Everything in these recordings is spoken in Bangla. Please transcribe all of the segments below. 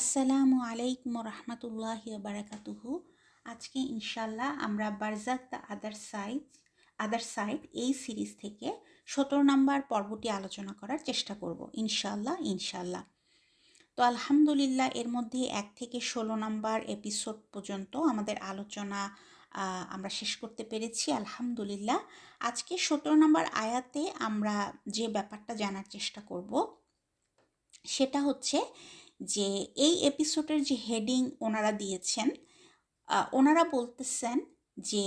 আসসালামু আলাইকুম রহমতুল্লাহ বারাকাতুহু আজকে ইনশাল্লাহ আমরা বারজাক the other side other side এই সিরিজ থেকে সতেরো নম্বর পর্বটি আলোচনা করার চেষ্টা করব ইনশাল্লাহ ইনশাল্লাহ তো আলহামদুলিল্লাহ, এর মধ্যে এক থেকে ষোলো নম্বর এপিসোড পর্যন্ত আমাদের আলোচনা আমরা শেষ করতে পেরেছি, আলহামদুলিল্লাহ। আজকে সতেরো নম্বর আয়াতে আমরা যে ব্যাপারটা জানার চেষ্টা করব, সেটা হচ্ছে যে এই এপিসোডের যে হেডিং ওনারা দিয়েছেন ওনারা বলতেছেন যে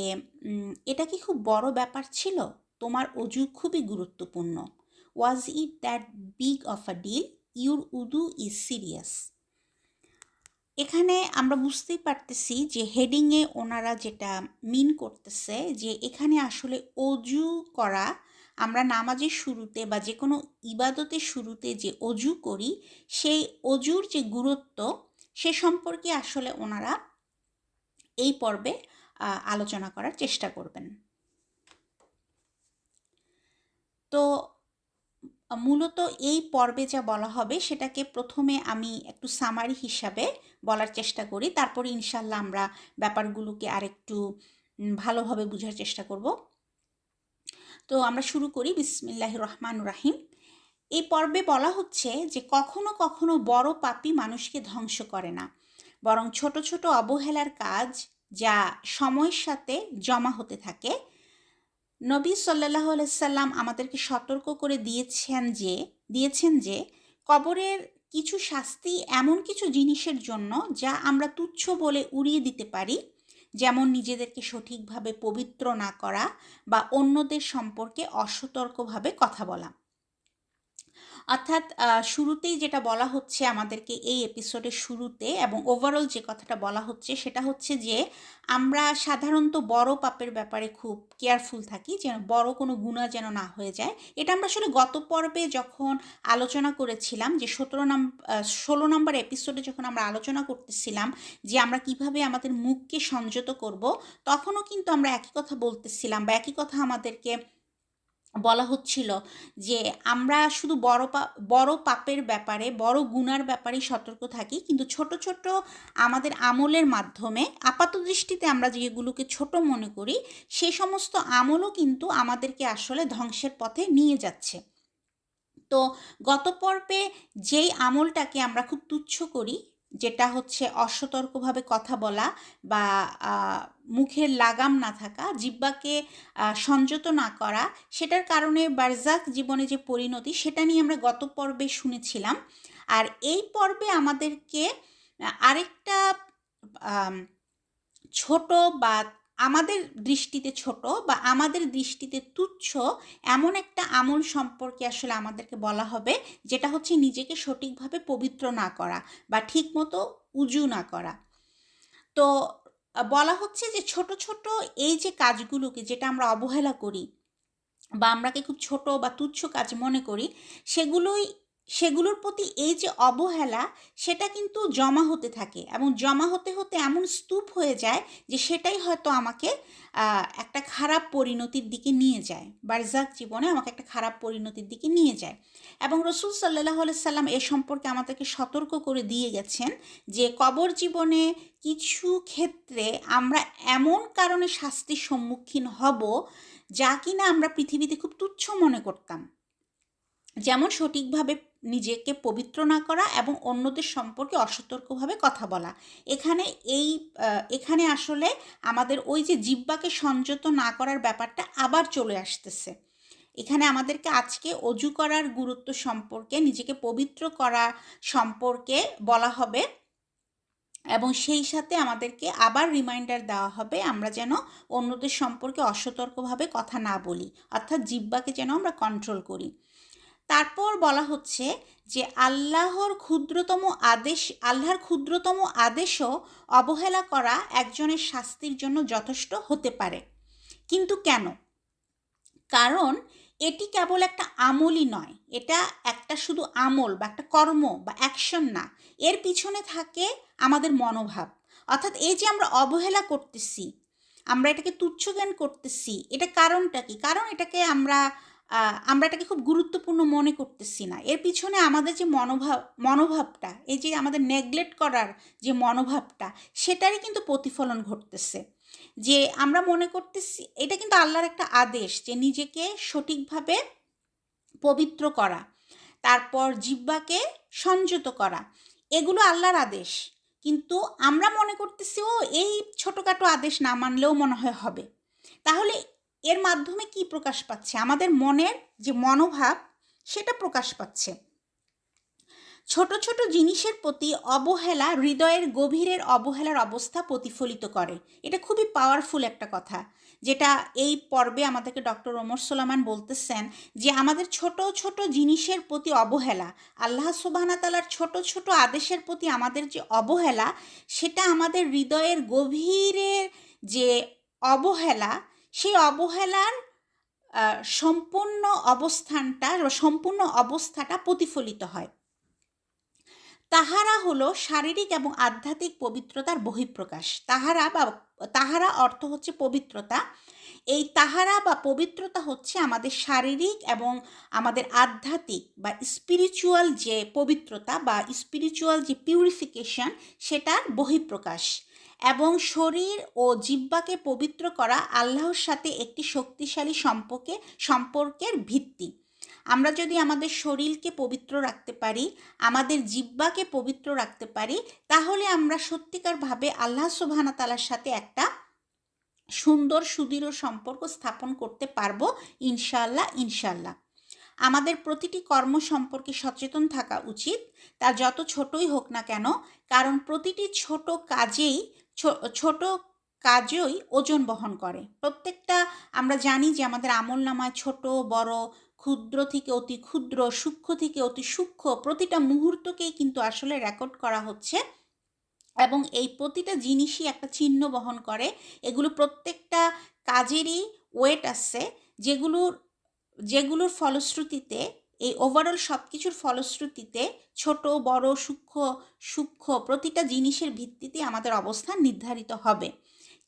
এটা কি খুব বড় ব্যাপার ছিল? তোমার অজু খুবই গুরুত্বপূর্ণ। Was it that big of a deal your উদু is serious এখানে আমরা বুঝতেই পারতেছি যে হেডিংয়ে ওনারা যেটা মিন করতেছে যে এখানে আসলে অজু করা আমরা নামাজের শুরুতে বা যে কোনো ইবাদতের শুরুতে যে অজু করি, সেই অজুর যে গুরুত্ব, সে সম্পর্কে আসলে ওনারা এই পর্বে আলোচনা করার চেষ্টা করবেন। তো, মূলত এই পর্বে যা বলা হবে, সেটাকে প্রথমে আমি একটু সামারি হিসাবে বলার চেষ্টা করি। তারপরে ইনশাল্লাহ আমরা ব্যাপারগুলোকে আরেকটু ভালোভাবে বোঝার চেষ্টা করব। তো আমরা শুরু করি বিসমিল্লাহ রহমান রাহিম। এই পর্বে বলা হচ্ছে যে কখনো কখনো বড় পাপি মানুষকে ধ্বংস করে না, বরং ছোট ছোট অবহেলার কাজ যা সময়ের সাথে জমা হতে থাকে। নবী সাল্লাহ সাল্লাম আমাদেরকে সতর্ক করে দিয়েছেন যে দিয়েছেন যে কবরের কিছু শাস্তি এমন কিছু জিনিসের জন্য যা আমরা তুচ্ছ বলে উড়িয়ে দিতে পারি। যেমন নিজেদেরকে সঠিকভাবে পবিত্র না করা বা অন্যদের সম্পর্কে অসতর্কভাবে কথা বলা। অর্থাৎ শুরুতেই যেটা বলা হচ্ছে আমাদেরকে এই এপিসোডের শুরুতে এবং ওভারঅল যে কথাটা বলা হচ্ছে সেটা হচ্ছে যে, আমরা সাধারণত বড় পাপের ব্যাপারে খুব কেয়ারফুল থাকি, যেন বড় কোনো গুণা যেন না হয়ে যায়। এটা আমরা আসলে গত পর্বে যখন আলোচনা করেছিলাম যে সতেরো নম্বর ষোলো নম্বর এপিসোডে যখন আমরা আলোচনা করতেছিলাম যে আমরা কীভাবে আমাদের মুখকে সংযত করব, তখনও কিন্তু আমরা একই কথা বলতেছিলাম বা একই কথা আমাদেরকে বলা হচ্ছিল যে আমরা শুধু বড় পা, বড় পাপের ব্যাপারে, বড় গুনার ব্যাপারে সতর্ক থাকি, কিন্তু ছোট ছোট আমাদের আমলের মাধ্যমে আপাত দৃষ্টিতে আমরা যেগুলোকে ছোট মনে করি, সে সমস্ত আমলও কিন্তু আমাদেরকে আসলে ধ্বংসের পথে নিয়ে যাচ্ছে। তো গত পর্বে যেই আমলটাকে আমরা খুব তুচ্ছ করি যেটা হচ্ছে অসতর্কভাবে কথা বলা বা মুখের লাগাম না থাকা জিব্বাকে সংযত না করা, সেটার কারণে বার্জাক জীবনে যে পরিণতি, সেটা নিয়ে আমরা গত পর্বে শুনেছিলাম। আর এই পর্বে আমাদেরকে আরেকটা ছোট বা আমাদের দৃষ্টিতে ছোট বা আমাদের দৃষ্টিতে তুচ্ছ এমন একটা আমল সম্পর্কে আসলে আমাদেরকে বলা হবে, যেটা হচ্ছে নিজেকে সঠিকভাবে পবিত্র না করা বা ঠিকমতো উজু না করা। তো বলা হচ্ছে যে ছোট ছোট এই যে কাজগুলোকে যেটা আমরা অবহেলা করি বা আমরাকে খুব ছোট বা তুচ্ছ কাজ মনে করি, সেগুলোই সেগুলোর প্রতি এই যে অবহেলা, সেটা কিন্তু জমা হতে থাকে এবং জমা হতে হতে এমন স্তূপ হয়ে যায় যে সেটাই হয়তো আমাকে একটা খারাপ পরিণতির দিকে নিয়ে যায়। বারজাক জীবনে আমাকে একটা খারাপ পরিণতির দিকে নিয়ে যায়। এবং রসুল সাল্লাহ সাল্লাম এ সম্পর্কে আমাদেরকে সতর্ক করে দিয়ে গেছেন যে কবর জীবনে কিছু ক্ষেত্রে আমরা এমন কারণে শাস্তির সম্মুখীন হব যা কিনা আমরা পৃথিবীতে খুব তুচ্ছ মনে করতাম। যেমন সঠিকভাবে নিজেকে পবিত্র না করা এবং অন্যদের সম্পর্কে অসতর্কভাবে কথা বলা। এখানে এই এখানে আসলে আমাদের ওই যে জিব্বাকে সংযত না করার ব্যাপারটা আবার চলে আসতেছে। এখানে আমাদেরকে আজকে অজু করার গুরুত্ব সম্পর্কে, নিজেকে পবিত্র করা সম্পর্কে বলা হবে এবং সেই সাথে আমাদেরকে আবার রিমাইন্ডার দেওয়া হবে আমরা যেন অন্যদের সম্পর্কে অসতর্কভাবে কথা না বলি। অর্থাৎ জিব্বাকে যেন আমরা কন্ট্রোল করি। তারপর বলা হচ্ছে যে আল্লাহর ক্ষুদ্রতম আদেশ, আল্লাহর ক্ষুদ্রতম আদেশও অবহেলা করা একজনের শাস্তির জন্য যথেষ্ট হতে পারে। কিন্তু কেন? কারণ এটি কেবল একটা আমলই নয়, এটা একটা শুধু আমল বা একটা কর্ম বা অ্যাকশন না। এর পিছনে থাকে আমাদের মনোভাব। অর্থাৎ এই যে আমরা অবহেলা করতেছি, আমরা এটাকে তুচ্ছ জ্ঞান করতেছি, এটা কারণটা কি? কারণ এটাকে আমরা আমরা এটাকে খুব গুরুত্বপূর্ণ মনে করতেছি না। এর পিছনে আমাদের যে মনোভাব, মনোভাবটা, এই যে আমাদের নেগলেক্ট করার যে মনোভাবটা, সেটারই কিন্তু প্রতিফলন ঘটতেছে। যে আমরা মনে করতেছি, এটা কিন্তু আল্লাহর একটা আদেশ যে নিজেকে সঠিকভাবে পবিত্র করা, তারপর জিব্বাকে সংযত করা, এগুলো আল্লাহর আদেশ। কিন্তু আমরা মনে করতেছি, ও, এই ছোটোখাটো আদেশ না মানলেও মনে হয় হবে। তাহলে এর মাধ্যমে কি প্রকাশ পাচ্ছে? আমাদের মনের যে মনোভাব, সেটা প্রকাশ পাচ্ছে। ছোট ছোট জিনিসের প্রতি অবহেলা হৃদয়ের গভীরের অবহেলার অবস্থা প্রতিফলিত করে। এটা খুবই পাওয়ারফুল একটা কথা, যেটা এই পর্বে আমাদেরকে ডক্টর ওমর সোলামান বলতেছেন যে আমাদের ছোট ছোট জিনিসের প্রতি অবহেলা, আল্লাহ সুবাহনা তালার ছোট ছোট আদেশের প্রতি আমাদের যে অবহেলা, সেটা আমাদের হৃদয়ের গভীরের যে অবহেলা সেই অবহেলার সম্পূর্ণ অবস্থানটা সম্পূর্ণ অবস্থাটা প্রতিফলিত হয়। তাহারা হলো শারীরিক এবং আধ্যাত্মিক পবিত্রতার বহিঃপ্রকাশ। তাহারা বা, তাহারা অর্থ হচ্ছে পবিত্রতা। এই তাহারা বা পবিত্রতা হচ্ছে আমাদের শারীরিক এবং আমাদের আধ্যাত্মিক বা স্পিরিচুয়াল যে পবিত্রতা বা স্পিরিচুয়াল যে পিউরিফিকেশন সেটার বহিঃপ্রকাশ। এবং শরীর ও জিব্বাকে পবিত্র করা আল্লাহর সাথে একটি শক্তিশালী সম্পর্কে, সম্পর্কের ভিত্তি। আমরা যদি আমাদের শরীরকে পবিত্র রাখতে পারি, আমাদের জিব্বাকে পবিত্র রাখতে পারি, তাহলে আমরা সত্যিকারভাবে আল্লাহ সুবহানা তালার সাথে একটা সুন্দর, সুদৃঢ় সম্পর্ক স্থাপন করতে পারব ইনশাল্লাহ ইনশাল্লাহ আমাদের প্রতিটি কর্ম সম্পর্কে সচেতন থাকা উচিত। তা যত ছোটই হোক না কেন, কারণ প্রতিটি ছোট কাজেই ছোট কাজই ওজন বহন করে। প্রত্যেকটা আমরা জানি যে আমাদের আমল নামায় ছোট, বড়, ক্ষুদ্র থেকে অতি ক্ষুদ্র, সূক্ষ্ম থেকে অতি সূক্ষ্ম প্রতিটা মুহূর্তকেই কিন্তু আসলে রেকর্ড করা হচ্ছে এবং এই প্রতিটা জিনিসই একটা চিহ্ন বহন করে। এগুলো প্রত্যেকটা কাজেরই ওয়েট আছে। যেগুলোর যেগুলোর ফলশ্রুতিতে এই ওভারঅল সব কিছুর ফলশ্রুতিতে ছোট, বড়, সূক্ষ্ম সূক্ষ্ম প্রতিটা জিনিসের ভিত্তিতে আমাদের অবস্থান নির্ধারিত হবে।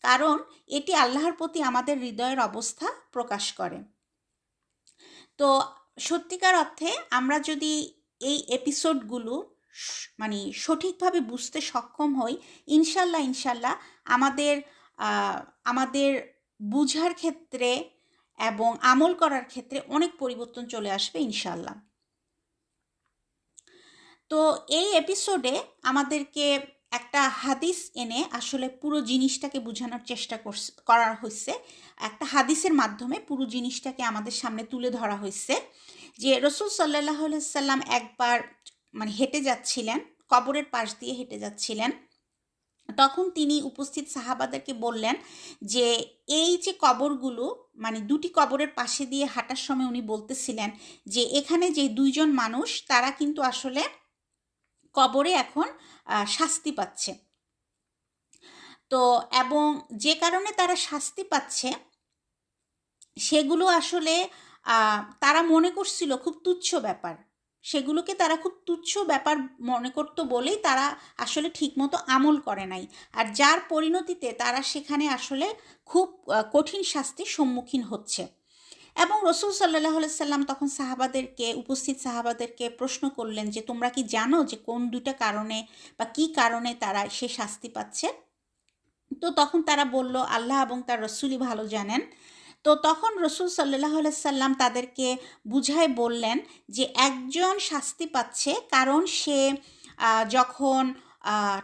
কারণ এটি আল্লাহর প্রতি আমাদের হৃদয়ের অবস্থা প্রকাশ করে। তো সত্যিকার অর্থে আমরা যদি এই এপিসোডগুলো মানে সঠিকভাবে বুঝতে সক্ষম হই, ইনশাল্লাহ ইনশাল্লাহ আমাদের আমাদের বুঝার ক্ষেত্রে এবং আমল করার ক্ষেত্রে অনেক পরিবর্তন চলে আসবে ইনশাল্লাহ তো এই এপিসোডে আমাদেরকে একটা হাদিস এনে আসলে পুরো জিনিসটাকে বোঝানোর চেষ্টা করা হয়েছে একটা হাদিসের মাধ্যমে পুরো জিনিসটাকে আমাদের সামনে তুলে ধরা হয়েছে যে রসুল সাল্লাহ সাল্লাম একবার মানে হেঁটে যাচ্ছিলেন, কবরের পাশ দিয়ে হেঁটে যাচ্ছিলেন। তখন তিনি উপস্থিত সাহাবাদেরকে বললেন যে, এই যে কবরগুলো মানে দুটি কবরের পাশে দিয়ে হাঁটার সময় উনি বলতেছিলেন যে, এখানে যে দুইজন মানুষ, তারা কিন্তু আসলে কবরে এখন শাস্তি পাচ্ছে। তো, এবং যে কারণে তারা শাস্তি পাচ্ছে, সেগুলো আসলে তারা মনে করছিল খুব তুচ্ছ ব্যাপার। সেগুলোকে তারা খুব তুচ্ছ ব্যাপার মনে করতো বলেই তারা আসলে ঠিকমতো আমল করে নাই। আর যার পরিণতিতে তারা সেখানে আসলে খুব কঠিন শাস্তির সম্মুখীন হচ্ছে। এবং রসুল সাল্লাহ সাল্লাম তখন সাহাবাদেরকে, উপস্থিত সাহাবাদেরকে প্রশ্ন করলেন যে, তোমরা কি জানো যে কোন দুইটা কারণে বা কি কারণে তারা সে শাস্তি পাচ্ছে? তো তখন তারা বলল, আল্লাহ এবং তার রসুলই ভালো জানেন। তো তখন রসুল সাল্লাহ সাল্লাম তাদেরকে বুঝায় বললেন যে একজন শাস্তি পাচ্ছে কারণ সে যখন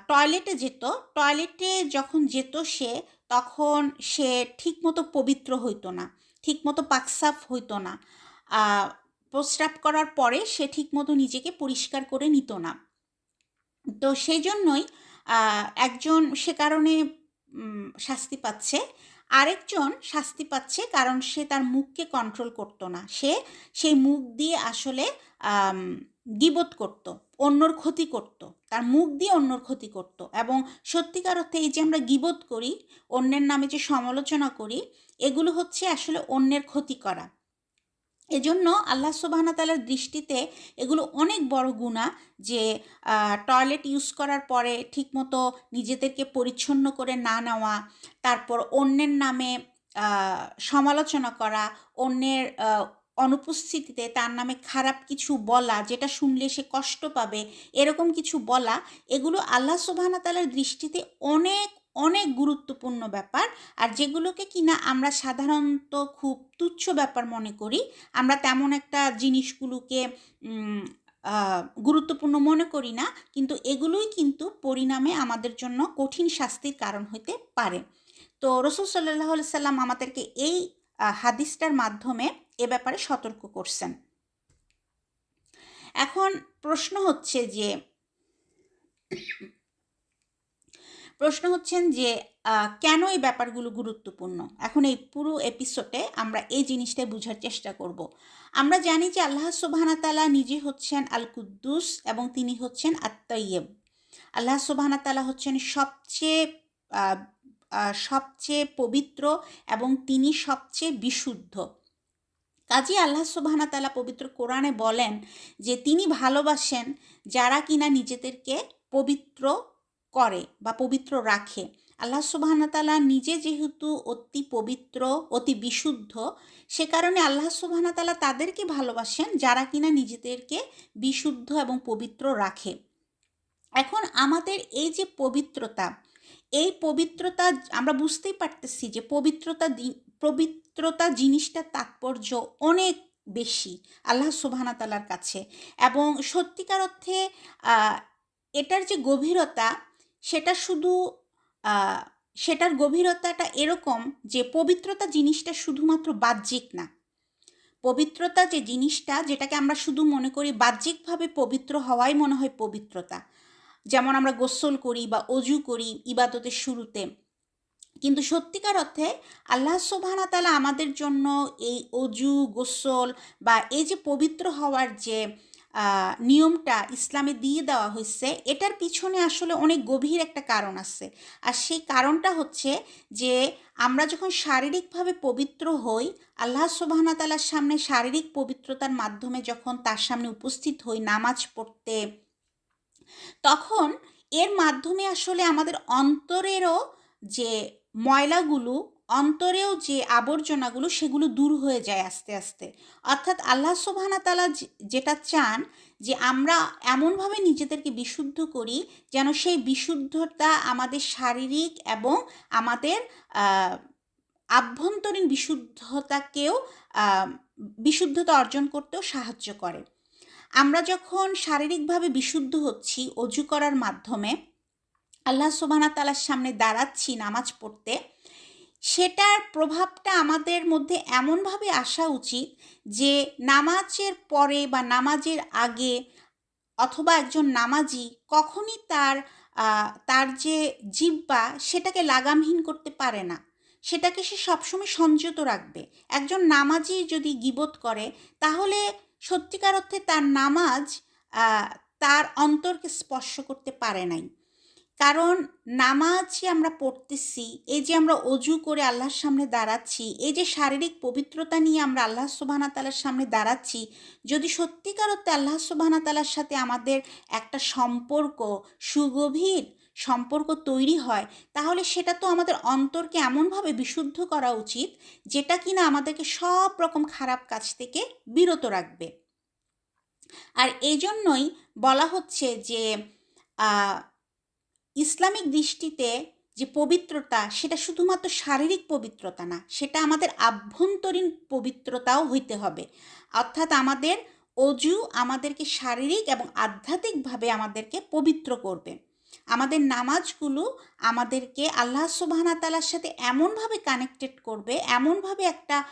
টয়লেটে যেত, টয়লেটে যখন যেত সে, তখন সে ঠিকমতো পবিত্র হইতো না, ঠিকমতো পাকসাফ হইতো না প্রস্রাব করার পরে সে ঠিকমতো নিজেকে পরিষ্কার করে নিত না। তো সেই জন্যই একজন সে কারণে শাস্তি পাচ্ছে। আরেকজন শাস্তি পাচ্ছে কারণ সে তার মুখকে কন্ট্রোল করতো না। সে সেই মুখ দিয়ে আসলে গিবোধ করতো, অন্যর ক্ষতি করত, তার মুখ দিয়ে অন্যর ক্ষতি করত এবং সত্যিকার অর্থে এই যে আমরা গিবোধ করি, অন্যের নামে যে সমালোচনা করি, এগুলো হচ্ছে আসলে অন্যের ক্ষতি করা। এজন্য আল্লাহ সুবাহনা তালার দৃষ্টিতে এগুলো অনেক বড় গুণা যে টয়লেট ইউজ করার পরে ঠিকমতো নিজেদেরকে পরিচ্ছন্ন করে না নেওয়া, তারপর অন্যের নামে সমালোচনা করা, অন্যের অনুপস্থিতিতে তার নামে খারাপ কিছু বলা, যেটা শুনলে সে কষ্ট পাবে, এরকম কিছু বলা, এগুলো আল্লাহ সুবহানা তালার দৃষ্টিতে অনেক অনেক গুরুত্বপূর্ণ ব্যাপার। আর যেগুলোকে কিনা আমরা সাধারণত খুব তুচ্ছ ব্যাপার মনে করি, আমরা তেমন একটা জিনিসগুলোকে গুরুত্বপূর্ণ মনে করি না। কিন্তু এগুলোই কিন্তু পরিণামে আমাদের জন্য কঠিন শাস্তির কারণ হতে পারে। তো রসুল সাল্লাহ সাল্লাম আমাদেরকে এই হাদিসটার মাধ্যমে এ ব্যাপারে সতর্ক করছেন। এখন প্রশ্ন হচ্ছে যে প্রশ্ন হচ্ছেন যে কেন এই ব্যাপারগুলো গুরুত্বপূর্ণ? এখন এই পুরো এপিসোডে আমরা এই জিনিসটাই বোঝার চেষ্টা করব। আমরা জানি যে আল্লাহ সুবাহানা তালা নিজে হচ্ছেন আল কুদ্দুস এবং তিনি হচ্ছেন আত্মাইয়েব আল্লাহ সুবাহানা তালা হচ্ছেন সবচেয়ে সবচেয়ে পবিত্র এবং তিনি সবচেয়ে বিশুদ্ধ। কাজী আল্লাহ সুবাহানা তালা পবিত্র কোরআনে বলেন যে, তিনি ভালোবাসেন যারা কিনা নিজেদেরকে পবিত্র করে বা পবিত্র রাখে। আল্লাহ সুবাহানাতালা নিজে যেহেতু অতি পবিত্র, অতি বিশুদ্ধ, সে কারণে আল্লাহ সুবাহানাতালা তাদেরকে ভালোবাসেন যারা কিনা নিজেদেরকে বিশুদ্ধ এবং পবিত্র রাখে। এখন আমাদের এই যে পবিত্রতা, এই পবিত্রতা আমরা বুঝতেই পারতেছি যে পবিত্রতা পবিত্রতা জিনিসটার তাৎপর্য অনেক বেশি আল্লাহ সুবাহানাতালার কাছে। এবং সত্যিকার অর্থে এটার যে গভীরতা সেটা শুধু সেটার গভীরতাটা এরকম যে পবিত্রতা জিনিসটা শুধুমাত্র বাহ্যিক না। পবিত্রতা যে জিনিসটা যেটাকে আমরা শুধু মনে করি বাহ্যিকভাবে পবিত্র হওয়াই মনে হয় পবিত্রতা। যেমন আমরা গোসল করি বা অজু করি ইবাদতের শুরুতে। কিন্তু সত্যিকার অর্থে আল্লাহ সোবাহানা তালা আমাদের জন্য এই অজু, গোসল বা এই যে পবিত্র হওয়ার যে নিয়মটা ইসলামে দিয়ে দেওয়া হয়েছে, এটার পিছনে আসলে অনেক গভীর একটা কারণ আছে। আর সেই কারণটা হচ্ছে যে, আমরা যখন শারীরিকভাবে পবিত্র হই, আল্লাহ সুবাহনা তালার সামনে শারীরিক পবিত্রতার মাধ্যমে যখন তার সামনে উপস্থিত হই নামাজ পড়তে, তখন এর মাধ্যমে আসলে আমাদের অন্তরেরও যে ময়লাগুলো অন্তরেও যে আবর্জনাগুলো, সেগুলো দূর হয়ে যায় আস্তে আস্তে। অর্থাৎ আল্লাহ সুবাহানা তালা যেটা চান যে আমরা এমনভাবে নিজেদেরকে বিশুদ্ধ করি যেন সেই বিশুদ্ধতা আমাদের শারীরিক এবং আমাদের আভ্যন্তরীণ বিশুদ্ধতাকেও বিশুদ্ধতা অর্জন করতেও সাহায্য করে। আমরা যখন শারীরিকভাবে বিশুদ্ধ হচ্ছি, অজু করার মাধ্যমে, আল্লাহ সুবাহানা তালার সামনে দাঁড়াচ্ছি নামাজ পড়তে সেটার প্রভাবটা আমাদের মধ্যে এমনভাবে আসা উচিত যে নামাজের পরে বা নামাজের আগে অথবা একজন নামাজি কখনই তার তার যে জিব্বা সেটাকে লাগামহীন করতে পারে না। সেটাকে সে সবসময় সংযত রাখবে। একজন নামাজি যদি গিবোধ করে, তাহলে সত্যিকার অর্থে তার নামাজ তার অন্তরকে স্পর্শ করতে পারে নাই। কারণ নামাজ যে আমরা পড়তেছি, এই যে আমরা অজু করে আল্লাহর সামনে দাঁড়াচ্ছি, এই যে শারীরিক পবিত্রতা নিয়ে আমরা আল্লাহ সুবাহানা তালার সামনে দাঁড়াচ্ছি, যদি সত্যিকার অর্থে আল্লাহ সুবাহানা তালার সাথে আমাদের একটা সম্পর্ক, সুগভীর সম্পর্ক তৈরি হয়, তাহলে সেটা তো আমাদের অন্তরকে এমনভাবে বিশুদ্ধ করা উচিত, যেটা কিনা আমাদেরকে সব রকম খারাপ কাজ থেকে বিরত রাখবে। আর এই জন্যই বলা হচ্ছে যে ইসলামিক দৃষ্টিতে যে পবিত্রতা, সেটা শুধুমাত্র শারীরিক পবিত্রতা না, সেটা আমাদের আভ্যন্তরীণ পবিত্রতাও হইতে হবে। অর্থাৎ আমাদের অজু আমাদেরকে শারীরিক এবং আধ্যাত্মিকভাবে আমাদেরকে পবিত্র করবে। আমাদের নামাজগুলো আমাদেরকে আল্লাহ সুবাহানা তালার সাথে এমনভাবে কানেক্টেড করবে, এমনভাবে একটা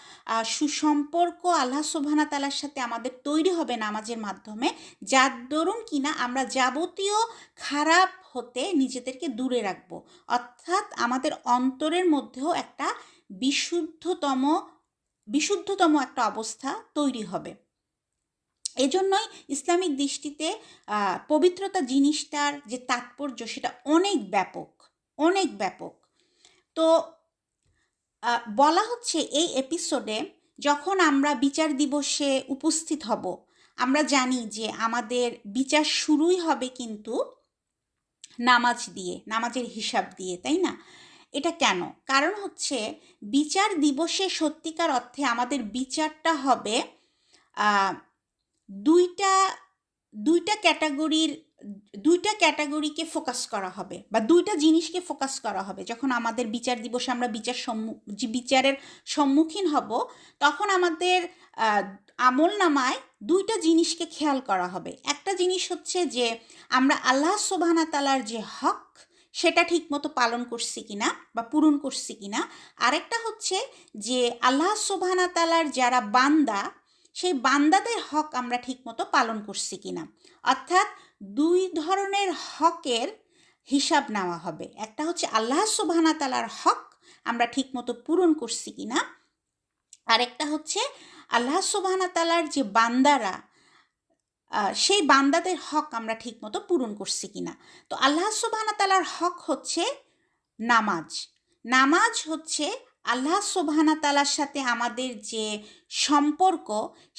সুসম্পর্ক আল্লাহ সুবাহানা তালার সাথে আমাদের তৈরি হবে নামাজের মাধ্যমে, যার দরুন কিনা আমরা যাবতীয় খারাপ হতে নিজেদেরকে দূরে রাখব। অর্থাৎ আমাদের অন্তরের মধ্যেও একটা বিশুদ্ধতম বিশুদ্ধতম একটা অবস্থা তৈরি হবে। এজন্যই ইসলামিক দৃষ্টিতে পবিত্রতা জিনিসটার যে তাৎপর্য সেটা অনেক ব্যাপক অনেক ব্যাপক। তো বলা হচ্ছে এই এপিসোডে যখন আমরা বিচার দিবসে উপস্থিত হব, আমরা জানি যে আমাদের বিচার শুরুই হবে কিন্তু নামাজ দিয়ে, নামাজের হিসাব দিয়ে, তাই না? এটা কেন? কারণ হচ্ছে বিচার দিবসে সত্যিকার অর্থে আমাদের বিচারটা হবে দুইটা দুইটা ক্যাটাগরির, দুইটা ক্যাটাগরিকে ফোকাস করা হবে বা দুইটা জিনিসকে ফোকাস করা হবে। যখন আমাদের বিচার দিবসে আমরা বিচার বিচারের সম্মুখীন হব, তখন আমাদের আমল নামায় দুইটা জিনিসকে খেয়াল করা হবে। একটা জিনিস হচ্ছে যে, আমরা আল্লাহ সোবাহানা তালার যে হক, সেটা ঠিকমতো পালন করছি কিনা বা পূরণ করছি কিনা। আরেকটা হচ্ছে যে, আল্লাহ সোবাহানা তালার যারা বান্দা সেই বান্দাদের হক আমরা ঠিকমতো পালন করছি কিনা। অর্থাৎ দুই ধরনের হকের হিসাব নেওয়া হবে। একটা হচ্ছে আল্লাহ সুবহানা তালার হক আমরা ঠিকমতো পূরণ করছি কিনা। আরেকটা হচ্ছে আল্লাহ সুবহানা তালার যে বান্দারা সেই বান্দাদের হক আমরা ঠিকমতো পূরণ করছি কিনা। তো আল্লাহ সুবহানা তালার হক হচ্ছে নামাজ। নামাজ হচ্ছে আল্লাহ সুবহানা তালার সাথে আমাদের যে সম্পর্ক,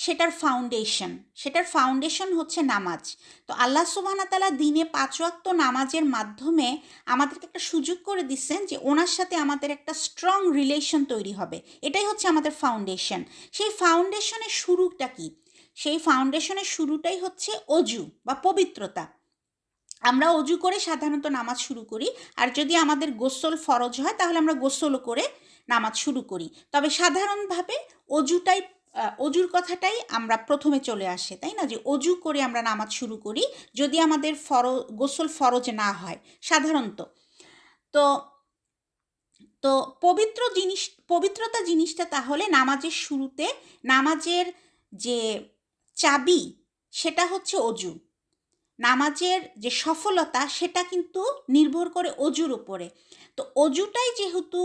সেটার ফাউন্ডেশন সেটার ফাউন্ডেশন হচ্ছে নামাজ। তো আল্লাহ সুবহানা তালা দিনে পাঁচ ওয়াক্ত নামাজের মাধ্যমে আমাদেরকে একটা সুযোগ করে দিচ্ছেন যে ওনার সাথে আমাদের একটা স্ট্রং রিলেশন তৈরি হবে। এটাই হচ্ছে আমাদের ফাউন্ডেশন সেই ফাউন্ডেশনের শুরুটা কি? সেই ফাউন্ডেশনের শুরুটাই হচ্ছে অজু বা পবিত্রতা। আমরা অজু করে সাধারণত নামাজ শুরু করি, আর যদি আমাদের গোসল ফরজ হয়, তাহলে আমরা গোসলও করে নামাজ শুরু করি। তবে সাধারণভাবে অজুটাই অজুর কথাটাই আমরা প্রথমে চলে আসে, তাই না? যে অজু করে আমরা নামাজ শুরু করি যদি আমাদের ফর, গোসল ফরজ না হয়, সাধারণত। তো তো পবিত্র জিনিস, পবিত্রতা জিনিসটা তাহলে নামাজের শুরুতে নামাজের যে চাবি, সেটা হচ্ছে অজু। নামাজের যে সফলতা, সেটা কিন্তু নির্ভর করে অজুর উপরে। তো অজুটাই যেহেতু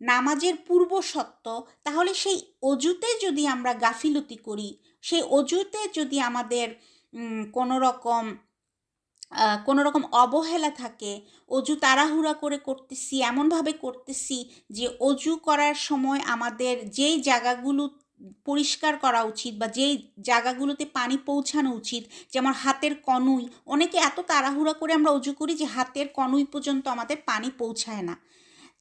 নামাজের পূর্ব সত্য, তাহলে সেই অজুতে যদি আমরা গাফিলতি করি, সেই অজুতে যদি আমাদের কোনো রকম কোনো রকম অবহেলা থাকে, অজু তাড়াহুড়া করে করতেছি, এমনভাবে করতেছি যে অজু করার সময় আমাদের যেই জায়গাগুলো পরিষ্কার করা উচিত বা যেই জায়গাগুলোতে পানি পৌঁছানো উচিত, যেমন হাতের কনুই, অনেকে এত তাড়াহুড়া করে আমরা অজু করি যে হাতের কনুই পর্যন্ত আমাদের পানি পৌঁছায় না।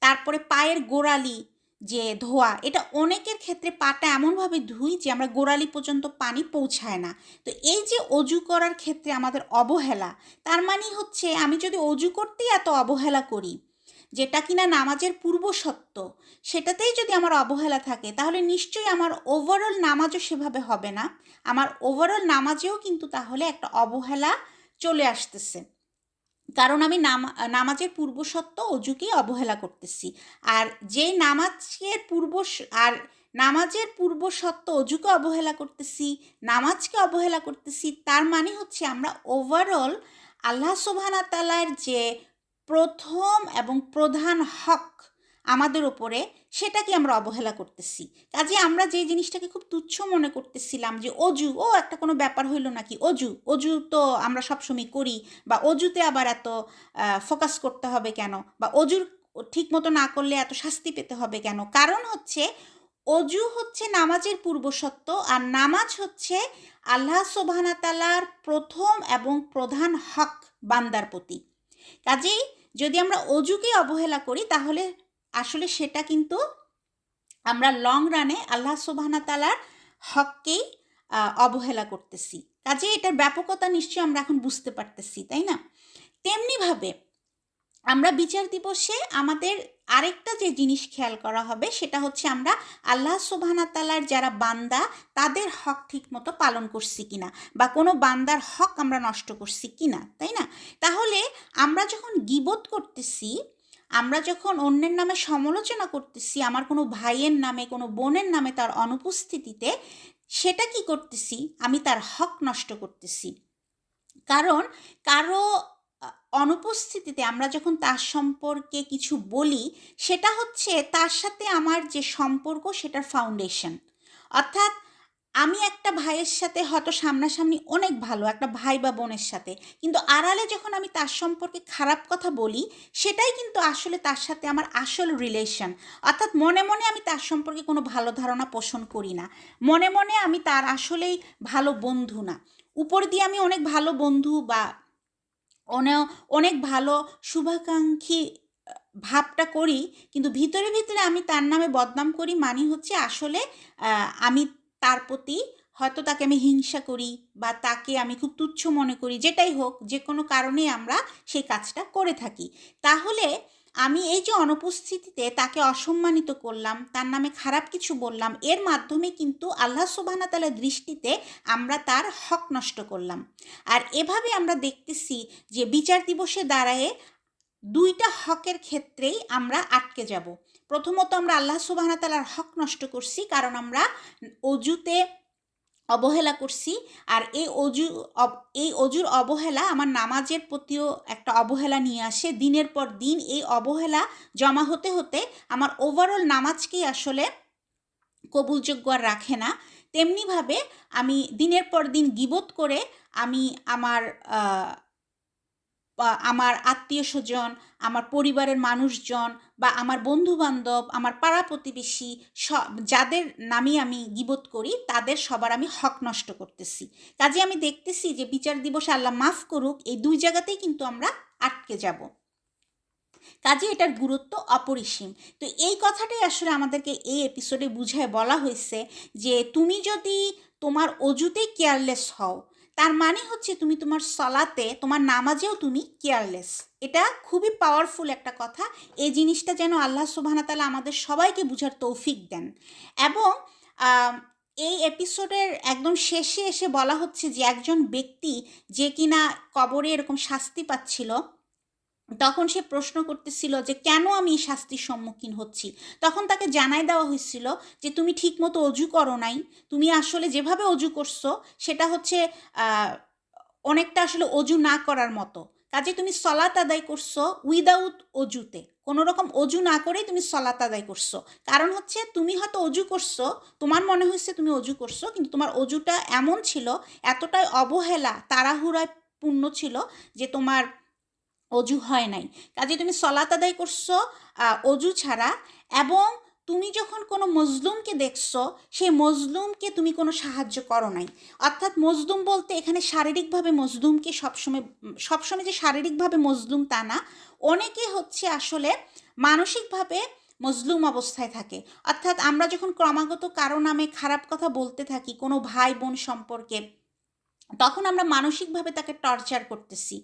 তারপরে পায়ের গোড়ালি যে ধোয়া, এটা অনেকের ক্ষেত্রে পাটা এমনভাবে ধুই যে আমরা গোড়ালি পর্যন্ত পানি পৌঁছায় না। তো এই যে অজু করার ক্ষেত্রে আমাদের অবহেলা, তার মানে হচ্ছে আমি যদি অজু করতেই এত অবহেলা করি, যেটা কিনা নামাজের পূর্ব সত্য, সেটাতেই যদি আমার অবহেলা থাকে, তাহলে নিশ্চয়ই আমার ওভারঅল নামাজও সেভাবে হবে না। আমার ওভারঅল নামাজেও কিন্তু তাহলে একটা অবহেলা চলে আসতেছে। কারণ আমি নামা, নামাজের পূর্বসত্ত্ব অজুকেই অবহেলা করতেছি। আর যে নামাজের পূর্ব আর নামাজের পূর্বসত্ত্ব অজুকে অবহেলা করতেছি, নামাজকে অবহেলা করতেছি, তার মানে হচ্ছে আমরা ওভারঅল আল্লাহ সোভানা তালার যে প্রথম এবং প্রধান হক আমাদের ওপরে সেটাকে আমরা অবহেলা করতেছি। কাজে আমরা যে জিনিসটাকে খুব তুচ্ছ মনে করতেছিলাম যে অজু, ও একটা কোনো ব্যাপার হইল নাকি? অজু অজু তো আমরা সবসময় করি বা অজুতে আবার এত ফোকাস করতে হবে কেন? বা অজুর ঠিক মতো না করলে এত শাস্তি পেতে হবে কেন? কারণ হচ্ছে অজু হচ্ছে নামাজের পূর্বসত্ত্ব আর নামাজ হচ্ছে আল্লাহ সোবাহানাতালার প্রথম এবং প্রধান হক বান্দার প্রতি। কাজেই যদি আমরা অজুকে অবহেলা করি তাহলে আসলে সেটা কিন্তু আমরা লং রানে আল্লাহ সুবহানা তালার হককেই অবহেলা করতেছি। কাজে এটার ব্যাপকতা নিশ্চয়ই আমরা এখন বুঝতে পারতেছি, তাই না? তেমনিভাবে আমরা বিচার দিবসে আমাদের আরেকটা যে জিনিস খেয়াল করা হবে, সেটা হচ্ছে আমরা আল্লাহ সুবহানা তালার যারা বান্দা, তাদের হক ঠিক মতো পালন করছি কিনা বা কোনো বান্দার হক আমরা নষ্ট করছি কিনা, তাই না? তাহলে আমরা যখন গিবত করতেছি আমরা যখন অন্যের নামে সমালোচনা করতেছি, আমার কোনো ভাইয়ের নামে, কোনো বোনের নামে তার অনুপস্থিতিতে, সেটা কি করতেছি? আমি তার হক নষ্ট করতেছি। কারণ কারও অনুপস্থিতিতে আমরা যখন তার সম্পর্কে কিছু বলি, সেটা হচ্ছে তার সাথে আমার যে সম্পর্ক, সেটার ফাউন্ডেশন অর্থাৎ আমি একটা ভাইয়ের সাথে হয়তো সামনাসামনি অনেক ভালো, একটা ভাই বা বোনের সাথে। কিন্তু আড়ালে যখন আমি তার সম্পর্কে খারাপ কথা বলি, সেটাই কিন্তু আসলে তার সাথে আমার আসল রিলেশন অর্থাৎ মনে মনে আমি তার সম্পর্কে কোনো ভালো ধারণা পোষণ করি না। মনে মনে আমি তার আসলেই ভালো বন্ধু না। উপর দিয়ে আমি অনেক ভালো বন্ধু বা অনে- অনেক ভালো শুভাকাঙ্ক্ষী ভাবটা করি, কিন্তু ভিতরে ভিতরে আমি তার নামে বদনাম করি মানে হচ্ছে আসলে আমি তার প্রতি হয়তো তাকে আমি হিংসা করি বা তাকে আমি খুব তুচ্ছ মনে করি, যেটাই হোক, যে কোনো কারণে আমরা সেই কাজটা করে থাকি। তাহলে আমি এই যে অনুপস্থিতিতে তাকে অসম্মানিত করলাম, তার নামে খারাপ কিছু বললাম, এর মাধ্যমে কিন্তু আল্লাহ সুবাহনা তালার দৃষ্টিতে আমরা তার হক নষ্ট করলাম। আর এভাবে আমরা দেখতেছি যে বিচার দিবসে দাঁড়ায়ে দুইটা হকের ক্ষেত্রেই আমরা আটকে যাব। প্রথমত আমরা আল্লাহ সুবাহনা তালার হক নষ্ট করছি, কারণ আমরা অজুতে অবহেলা করছি, আর এই অজু এই অজুর অবহেলা আমার নামাজের প্রতিও একটা অবহেলা নিয়ে আসে। দিনের পর দিন এই অবহেলা জমা হতে হতে আমার ওভারঅল নামাজকেই আসলে কবুলযোগ্য আর রাখে না। তেমনিভাবে আমি দিনের পর দিন গিবোধ করে আমি আমার আমার আত্মীয় স্বজন, আমার পরিবারের মানুষজন বা আমার বন্ধু বান্ধব আমার পাড়া প্রতিবেশী সব যাদের নামে আমি গিবোধ করি, তাদের সবার আমি হক নষ্ট করতেছি। কাজে আমি দেখতেছি যে বিচার দিবস আল্লাহ মাফ করুক, এই দুই জায়গাতেই কিন্তু আমরা আটকে যাব। কাজে এটার গুরুত্ব অপরিসীম। তো এই কথাটাই আসলে আমাদেরকে এই এপিসোডে বুঝায় বলা হয়েছে যে, তুমি যদি তোমার অজুতেই কেয়ারলেস হও তার মানে হচ্ছে তুমি তোমার সলাতে, তোমার নামাজেও তুমি কেয়ারলেস এটা খুবই পাওয়ারফুল একটা কথা। এই জিনিসটা যেন আল্লাহ সুবাহতালা আমাদের সবাইকে বুঝার তৌফিক দেন। এবং এই এপিসোডের একদম শেষে এসে বলা হচ্ছে যে একজন ব্যক্তি যে কিনা কবরে এরকম শাস্তি পাচ্ছিল তখন সে প্রশ্ন করতেছিল যে, কেন আমি এই শাস্তির সম্মুখীন হচ্ছি? তখন তাকে জানাই দেওয়া হয়েছিল যে, তুমি ঠিকমতো অজু করো নাই। তুমি আসলে যেভাবে অজু করছ, সেটা হচ্ছে অনেকটা আসলে অজু না করার মতো। কাজে তুমি সলাত আদায় করছ উইদাউট অজুতে। কোনো রকম অজু না করেই তুমি সলাত আদায় করছ। কারণ হচ্ছে, তুমি হয়তো অজু করছ, তোমার মনে হয়েছে তুমি অজু করছ, কিন্তু তোমার অজুটা এমন ছিল, এতটাই অবহেলা, তাড়াহুড়ায় পূর্ণ ছিল যে, তোমার অজু হয় নাই। কাজে তুমি সলাত আদায় করছ অজু ছাড়া এবং তুমি যখন কোনো মজলুমকে দেখছ, সেই মজলুমকে তুমি কোনো সাহায্য করো নাই। অর্থাৎ মজলুম বলতে এখানে শারীরিকভাবে মজলুমকে সবসময় সবসময় যে শারীরিকভাবে মজলুম তা না, অনেকে হচ্ছে আসলে মানসিকভাবে মজলুম অবস্থায় থাকে। অর্থাৎ আমরা যখন ক্রমাগত কারও নামে খারাপ কথা বলতে থাকি, কোনো ভাই বোন সম্পর্কে তখন আমরা মানসিকভাবে তাকে টর্চার করতেছি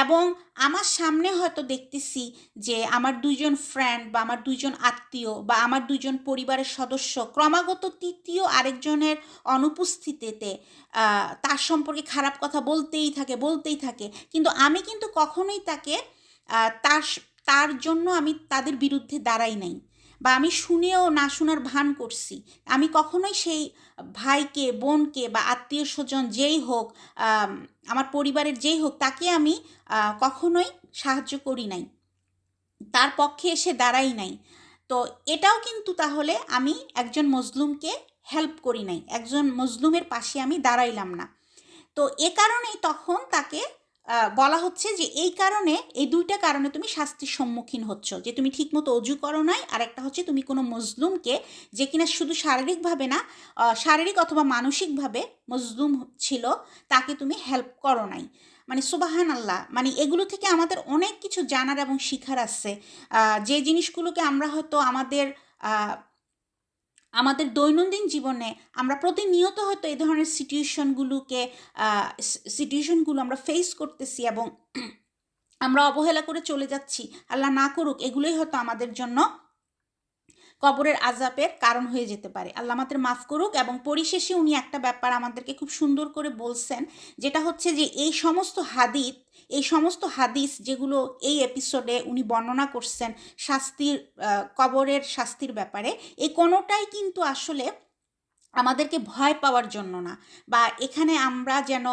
এবং আমার সামনে হয়তো দেখতেছি যে আমার দুইজন ফ্রেন্ড বা আমার দুইজন আত্মীয় বা আমার দুইজন পরিবারের সদস্য ক্রমাগত তৃতীয় আরেকজনের অনুপস্থিতিতে তার সম্পর্কে খারাপ কথা বলতেই থাকে বলতেই থাকে। কিন্তু আমি কিন্তু কখনোই তাকে তার তার জন্য আমি তাদের বিরুদ্ধে দাঁড়াই নাই। বা আমি শুনেও না শোনার ভান করছি। আমি কখনোই সেই ভাইকে, বোনকে বা আত্মীয় স্বজন যেই হোক আমার পরিবারের যেই হোক, তাকে আমি কখনোই সাহায্য করি নাই। তার পক্ষে এসে দাঁড়াই নাই। তো এটাও কিন্তু তাহলে আমি একজন মজলুমকে হেল্প করি নাই। একজন মজলুমের পাশে আমি দাঁড়াইলাম না। তো এ কারণেই তখন তাকে বলা হচ্ছে যে এই কারণে, এই দুইটা কারণে তুমি শাস্তির সম্মুখীন হচ্ছ। যে তুমি ঠিকমতো অজু করো নাই আর একটা হচ্ছে তুমি কোনো মজলুমকে, যে কিনা শুধু শারীরিকভাবে না শারীরিক অথবা মানসিকভাবে মজলুম ছিল, তাকে তুমি হেল্প করো নাই। মানে সুবাহান আল্লাহ মানে এগুলো থেকে আমাদের অনেক কিছু জানার এবং শিখার আছে। যে জিনিসগুলোকে আমরা হয়তো আমাদের আমাদের দৈনন্দিন জীবনে আমরা প্রতিনিয়ত হয়তো এই ধরনের সিচুয়েশনগুলোকে সিচুয়েশনগুলো আমরা ফেস করতেছি এবং আমরা অবহেলা করে চলে যাচ্ছি। আল্লাহ না করুক, এগুলোই হয়তো আমাদের জন্য কবরের আজাবের কারণ হয়ে যেতে পারে। আল্লাহ আমাদের মাফ করুক এবং পরিশেষে উনি একটা ব্যাপার আমাদেরকে খুব সুন্দর করে বলছেন, যেটা হচ্ছে যে এই সমস্ত হাদিত, এই সমস্ত হাদিস যেগুলো এই এপিসোডে উনি বর্ণনা করছেন শাস্তির কবরের শাস্তির ব্যাপারে এই কোনোটাই কিন্তু আসলে আমাদেরকে ভয় পাওয়ার জন্য না। বা এখানে আমরা যেন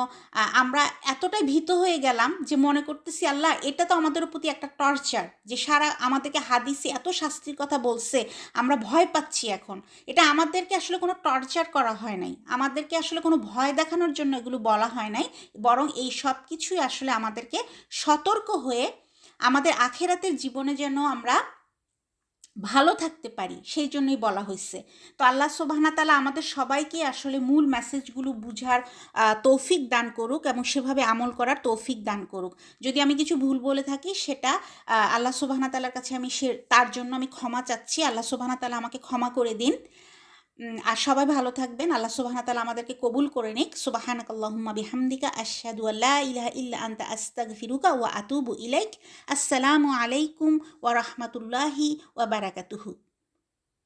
আমরা এতটাই ভীত হয়ে গেলাম যে মনে করতেছি, আল্লাহ, এটা তো আমাদের প্রতি একটা টর্চার যে সারা আমাদেরকে হাদিসে এত শাস্তির কথা বলছে, আমরা ভয় পাচ্ছি এখন। এটা আমাদেরকে আসলে কোনো টর্চার করা হয় নাই। আমাদেরকে আসলে কোনো ভয় দেখানোর জন্য এগুলো বলা হয় নাই। বরং এই সব কিছুই আসলে আমাদেরকে সতর্ক হয়ে আমাদের আখেরাতের জীবনে যেন আমরা ভালো থাকতে পারি, সেই জন্যই বলা হয়েছে তো আল্লাহ সোবাহনা তালা আমাদের সবাইকে আসলে মূল মেসেজগুলো বুঝার তৌফিক দান করুক এবং সেভাবে আমল করার তৌফিক দান করুক। যদি আমি কিছু ভুল বলে থাকি, সেটা আল্লাহ সোবাহনা তালার কাছে আমি সে, তার জন্য আমি ক্ষমা চাচ্ছি। আল্লাহ সোবাহনা তালা আমাকে ক্ষমা করে দিন। আর সবাই ভালো থাকবেন। আল্লাহ সুবাহ তালা আমাদেরকে কবুল করে নিক। সুবাহানাক আল্লাহুম্মা বিহামদিকা আশাদু আল্লাহ ইল্লা আনতা আস্তাগফিরুকা ওয়া আতুবু ইলাইক। আসসালামু আলাইকুম ওয়া রাহমাতুল্লাহি ওয়া বারাকাতুহু।